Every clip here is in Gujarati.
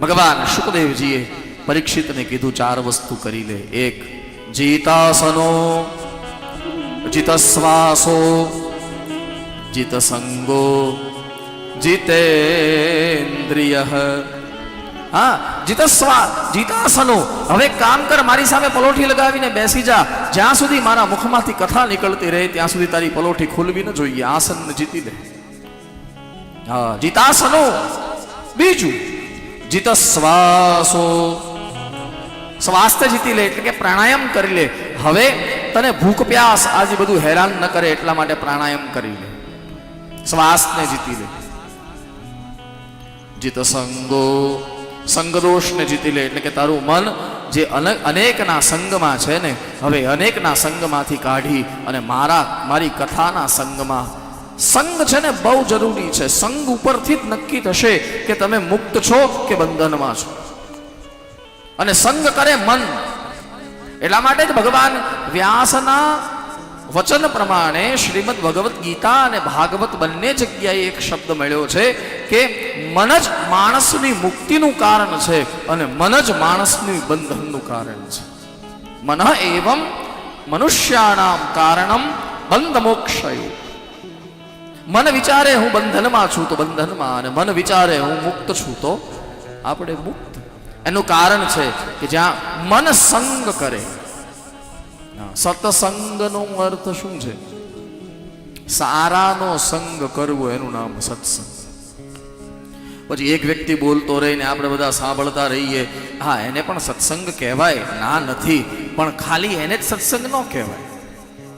ભગવાન શુકદેવજીએ પરીક્ષિતને કીધું, ચાર વસ્તુ કરી લે. એક, જીતાસનો જીતશ્વાસો જીતસંગો, જીતેન્દ્રિય. હા, જીતસ્વા, જીતાસનો. હવે કામ કર, મારી સામે પલોઠી લગાવીને બેસી જા. જ્યાં સુધી મારા મુખમાંથી કથા નીકળતી રહે, ત્યાં સુધી તારી પલોઠી ખુલવી ન જોઈએ. આસન જીતી લે. હા, જીતાસનો. બીજું જીતશ્વાસો શ્વાસ જીતી લે, એટલે કે પ્રાણાયામ કરી લે. હવે તને ભૂખ, પ્યાસ, આજે બધું હેરાન ન કરે એટલા માટે પ્રાણાયામ કરી લે. શ્વાસને જીતી લે. જીત સંગો. સંગદોષને જીતી લે, એટલે કે તારું મન જે અનેકના સંગમાં છે ને, હવે અનેકના સંગમાંથી કાઢી અને મારા, મારી કથાના સંગમાં સંગ છે ને બહુ જરૂરી છે. સંગ ઉપરથી જ નક્કી થશે કે તમે મુક્ત છો કે બંધનમાં છો. અને સંગ કરે મન. એટલા માટે જ ભગવાન વ્યાસના વચન પ્રમાણે શ્રીમદ ભગવદ્ ગીતા અને ભાગવત બંને જગ્યાએ એક શબ્દ મળ્યો છે કે મન જ માણસની મુક્તિનું કારણ છે અને મન જ માણસની બંધનનું કારણ છે. મન એવમ મનુષ્યાણામ કારણમ બંધ મોક્ષયો મન વિચારે હું બંધનમાં છું તો બંધનમાં અને મન વિચારે હું મુક્ત છું તો આપણે મુક્ત. એનું કારણ છે કે જ્યાં મન સંગ કરે. સત્સંગનો અર્થ શું છે? સારાનો સંગ કરવો એનું નામ સત્સંગ. પછી એક વ્યક્તિ બોલતો રહીને આપણે બધા સાંભળતા રહીએ, હા, એને પણ સત્સંગ કહેવાય? ના, નથી. પણ ખાલી એને જ સત્સંગ ન કહેવાય.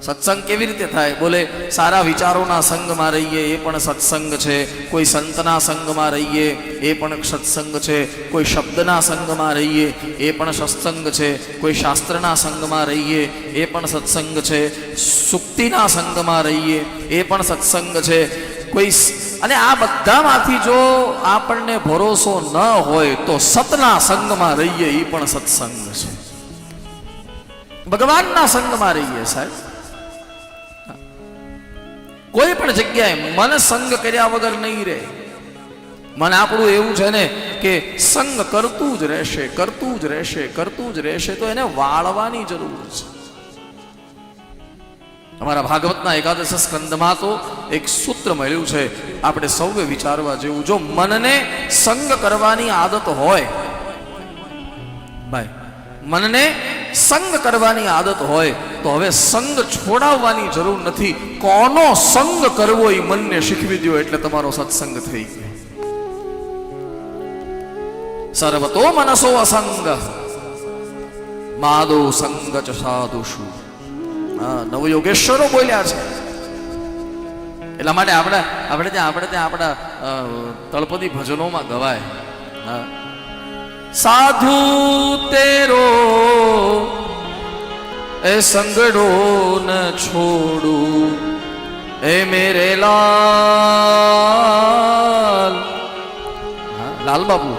સત્સંગ કેવી રીતે થાય? બોલે, સારા વિચારોના સંગમાં રહીએ, એ પણ સત્સંગ છે. કોઈ સંતના સંગમાં રહીએ, એ પણ સત્સંગ છે. કોઈ શબ્દના સંગમાં રહીએ, એ પણ સત્સંગ છે. કોઈ શાસ્ત્રના સંગમાં રહીએ, એ પણ સત્સંગ છે. સુક્તિના સંગમાં રહીએ, એ પણ સત્સંગ છે. કોઈ અને આ બધામાંથી જો આપણને ભરોસો ન હોય, તો સતના સંગમાં રહીએ, એ પણ સત્સંગ છે. ભગવાનના સંગમાં રહીએ સાહેબ. કોઈ પણ જગ્યાએ મન સંગ કર્યા વગર નહીં રહે. મન આપણું એવું છે ને કે સંગ કરતું જ રહેશે, કરતું જ રહેશે, કરતું જ રહેશે, તો એને વાળવાની જરૂર છે. અમારા ભાગવતના એકાદશ સ્કંદમાં તો એક સૂત્ર મળ્યું છે, આપણે સૌએ વિચારવા જેવું, જો મનને સંગ કરવાની આદત હોય, ભાઈ, મનને સંગ કરવાની આદત હોય તો હવે સંગ છોડાવવાની જરૂર નથી. કોનો સંગ કરવો એ મનને શીખવી દો એટલે તમારો સત્સંગ થઈ ગયો. સર્વતો મનસો અસંગ. માદો સંગ ચ સાધુષુ. નવયોગેશ્વરો બોલ્યા છે. એટલા માટે આપણે આપણે ત્યાં આપણે ત્યાં આપણા તળપદી ભજનોમાં ગવાય. હા સાધુ તેરો એ સંગડો ન છોડું, એ મેરે લાલ. લાલ બાબુ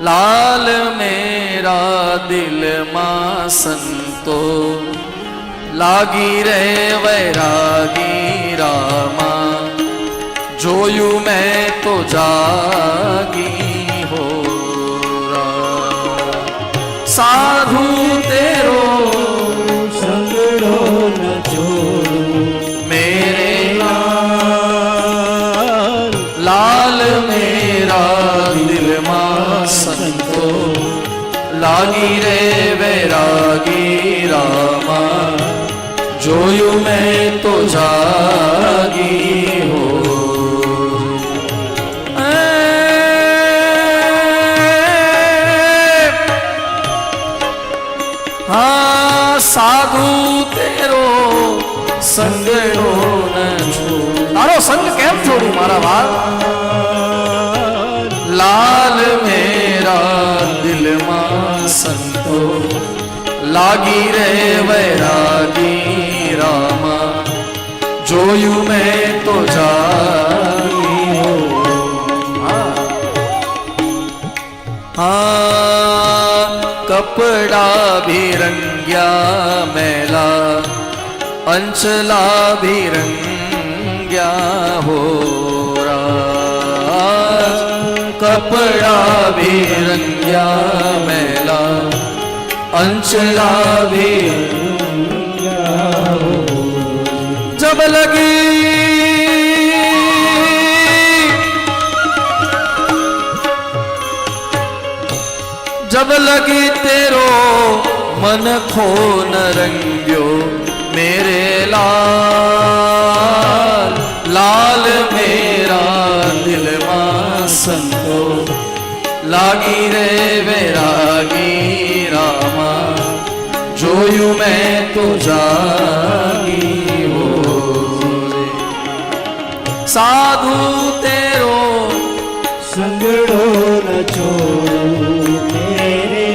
લાલ મેરા દિલમાં સંતો. લાગી રે વૈરાગી રામા. જોયું મેં તો જાગી રે વૈરાગી રામા. જોયું મેં તો જાગી હો. હા, સાધુ તેરો સંગડો ન છોડ તારો સંગ કેમ છોડું મારા વાત? संतो। लागी रे वैरागी रामा। जोयू मैं तो जा हाँ। हाँ, कपड़ा भी रंग्या मेला। अंचला भी रंग्या हो। કપડા વેરંગ્યા મેલા અંચલા વેરંગ્યા જબ લગી જબ લગી તેરો મન ખોન રંગ્યો મેરે લાલ લાલ મેરા દિલમાં સંગ લાગી રે વેરાગી રામા. જોયું મેં તો જાગી હો સાધુ તેરો સંગડો ન છોડું મેરે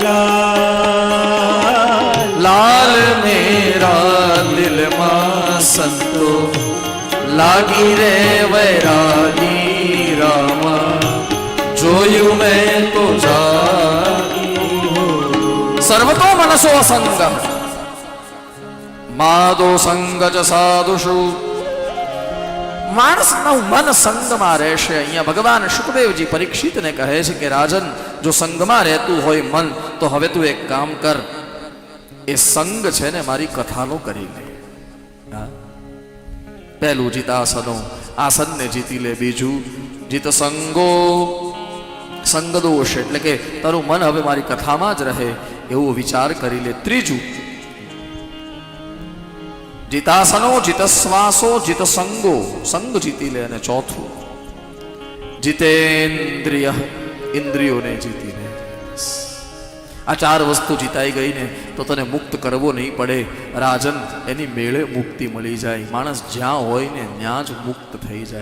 લાલ મેરા દિલમાં સંતો. લાગી રે વૈરાગી રામ. જોયું મેં તો સર્વતો મનસો સંગ માદો સંગ જ સાધુષુ. માણસનું મન સંગમાં રહેશે. અહીંયા ભગવાન સુખદેવજી પરીક્ષિતને કહે છે કે, રાજન, જો સંગમાં રહેતું હોય મન, તો હવે તું એક કામ કર. એ સંગ છે ને મારી કથાનો કરી લે? પહેલું જીતાસનો, આસનને જીતી લે બીજું જીત સંગો સંગ દોષ એટલે કે તારું મન હવે મારી કથામાં જ રહે એવો વિચાર કરી લે. ત્રીજું, જીતાસનો જીતશ્વાસો જીત સંગો સંગ જીતી લે અને ચોથું, જીતેન્દ્રિય ઇન્દ્રિયોને જીતી લે. આ ચાર વસ્તુ જીતાઈ ગઈ ને તો તને મુક્ત કરવો નહીં પડે. રાજન, એની મેળે મુક્તિ મળી જાય. માણસ જ્યાં હોય ને ત્યાં જ મુક્ત થઈ જાય.